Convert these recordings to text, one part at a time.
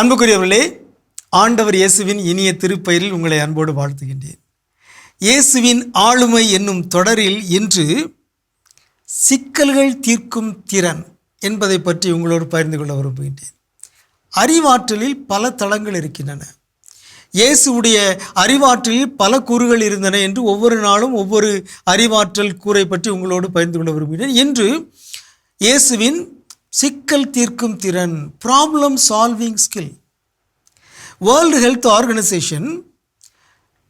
அன்புக்குரியவர்களே ஆண்டவர் இயேசுவின் இனிய திருப்பெயரில் உங்களை அன்போடு வாழ்த்துகின்றேன். இயேசுவின் ஆளுமை என்னும் தொடரில் இன்று சிக்கல்கள் தீர்க்கும் திறன் என்பதை பற்றி உங்களோடு பகிர்ந்து கொள்ள விரும்புகின்றேன். அறிவாற்றலில் பல தளங்கள் இருக்கின்றன. இயேசுவுடைய அறிவாற்றலில் பல கூறுகள் இருந்தன என்று ஒவ்வொரு நாளும் ஒவ்வொரு அறிவாற்றல் கூரை பற்றி உங்களோடு பகிர்ந்து கொள்ள விரும்புகிறேன் இன்று இயேசுவின் சிக்கல் தீர்க்கும் திறன் problem solving skill world health organisation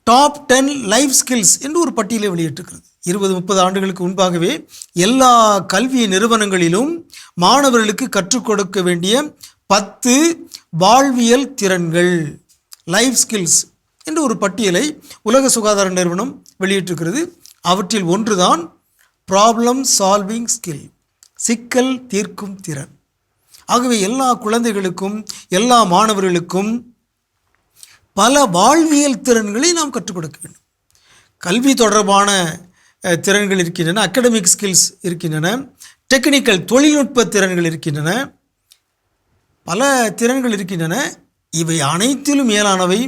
top ten life skills என்று ஒரு பட்டியலை வெளியிட்டிருக்கிறது. இருபது முப்பது ஆண்டுகளுக்கு முன்பாகவே எல்லா கல்வி நிறுவனங்களிலும் மாணவர்களுக்கு கற்றுக் கொடுக்க வேண்டிய பத்து வாழ்வியல் திறன்கள் லைஃப் ஸ்கில்ஸ் என்று ஒரு பட்டியலை உலக சுகாதார நிறுவனம் வெளியிட்டிருக்கிறது. அவற்றில் ஒன்றுதான் ப்ராப்ளம் சால்விங் ஸ்கில் சிக்கல் தீர்க்கும் திறன். ஆகவே எல்லா குழந்தைகளுக்கும் எல்லா மாணவர்களுக்கும் பல வாழ்வியல் திறன்களை நாம் கற்றுக் கொடுக்க வேண்டும். கல்வி தொடர்பான திறன்கள் இருக்கின்றன அகடமிக் ஸ்கில்ஸ் இருக்கின்றன டெக்னிக்கல் தொழில்நுட்ப திறன்கள் இருக்கின்றன பல திறன்கள் இருக்கின்றன. இவை அனைத்திலும் மேலானவை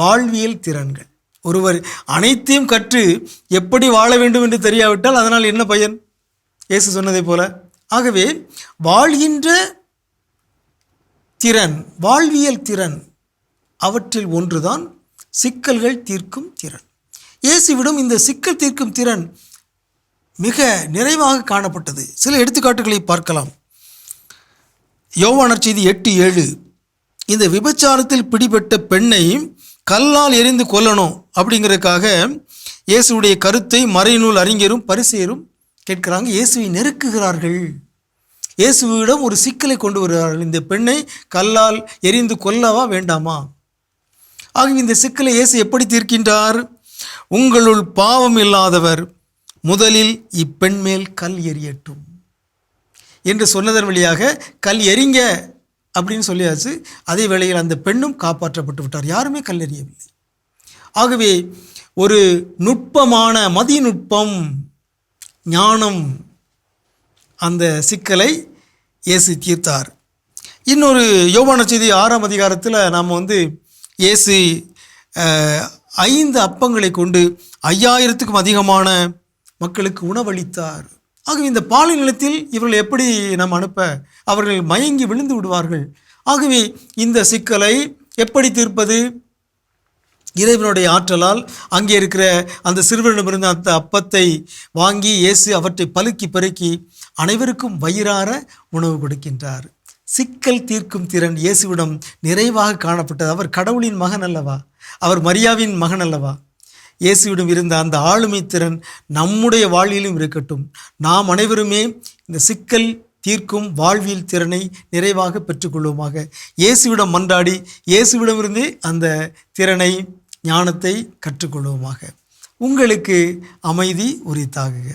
வாழ்வியல் திறன்கள். ஒருவர் அனைத்தையும் கற்று எப்படி வாழ வேண்டும் என்று தெரியாவிட்டால் அதனால் என்ன பயன்? இயேசு சொன்னதை போல ஆகவே வாழ்கின்ற திறன் வாழ்வியல் திறன் அவற்றில் ஒன்றுதான் சிக்கல்கள் தீர்க்கும் திறன். இயேசுவிடம் இந்த சிக்கல் தீர்க்கும் திறன் மிக நிறைவாக காணப்பட்டது. சில எடுத்துக்காட்டுகளை பார்க்கலாம். யோவானர் செய்தி எட்டு ஏழு. இந்த விபச்சாரத்தில் பிடிபட்ட பெண்ணை கல்லால் எரிந்து கொல்லணும் அப்படிங்கிறதுக்காக இயேசுவுடைய கருத்தை மறைநூல் அறிஞரும் பரிசெயரும் கேட்கிறாங்க இயேசுவை நெருக்குகிறார்கள். இயேசுவிடம் ஒரு சிக்கலை கொண்டு வருகிறார்கள். இந்த பெண்ணை கல்லால் எரிந்து கொல்லவா வேண்டாமா? ஆகவே இந்த சிக்கலை இயேசு எப்படி தீர்க்கின்றார்? உங்களுள் பாவம் இல்லாதவர் முதலில் இப்பெண் மேல் கல் எறியட்டும் என்று சொன்னதன் வழியாக கல் எறிங்க அப்படின்னு சொல்லியாச்சு. அதே வேளையில் அந்த பெண்ணும் காப்பாற்றப்பட்டு விட்டார். யாருமே கல் எறியவில்லை ஆகவே ஒரு நுட்பமான மதிநுட்பம் ஞானம் அந்த சிக்கலை இயேசு தீர்த்தார். இன்னொரு யோவான செய்தி ஆறாம் அதிகாரத்தில் நாம் வந்து இயேசு ஐந்து அப்பங்களை கொண்டு ஐயாயிரத்துக்கும் அதிகமான மக்களுக்கு உணவளித்தார். ஆகவே இந்த பாலை நிலத்தில் இவர்கள் எப்படி நாம் அனுப்ப? அவர்கள் மயங்கி விழுந்து விடுவார்கள். ஆகவே இந்த சிக்கலை எப்படி தீர்ப்பது? இறைவனுடைய ஆற்றலால் அங்கே இருக்கிற அந்த சிறுவனிடமிருந்து அந்த அப்பத்தை வாங்கி இயேசு அவற்றை பலுக்கி பெருக்கி அனைவருக்கும் வயிறார உணவு கொடுக்கின்றார். சிக்கல் தீர்க்கும் திறன் இயேசுவிடம் நிறைவாக காணப்பட்டது. அவர் கடவுளின் மகன் அல்லவா? அவர் மரியாவின் மகன் அல்லவா? இயேசுவிடம் இருந்த அந்த ஆளுமை திறன் நம்முடைய வாழ்விலும் இருக்கட்டும். நாம் அனைவருமே இந்த சிக்கல் தீர்க்கும் வாழ்வியல் திறனை நிறைவாக பெற்றுக்கொள்வோமாக. இயேசுவிடம் மன்றாடி இயேசுவிடமிருந்தே அந்த திறனை ஞானத்தை கற்றுக்கொள்வோமாக உங்களுக்கு அமைதி உரித்தாகுக.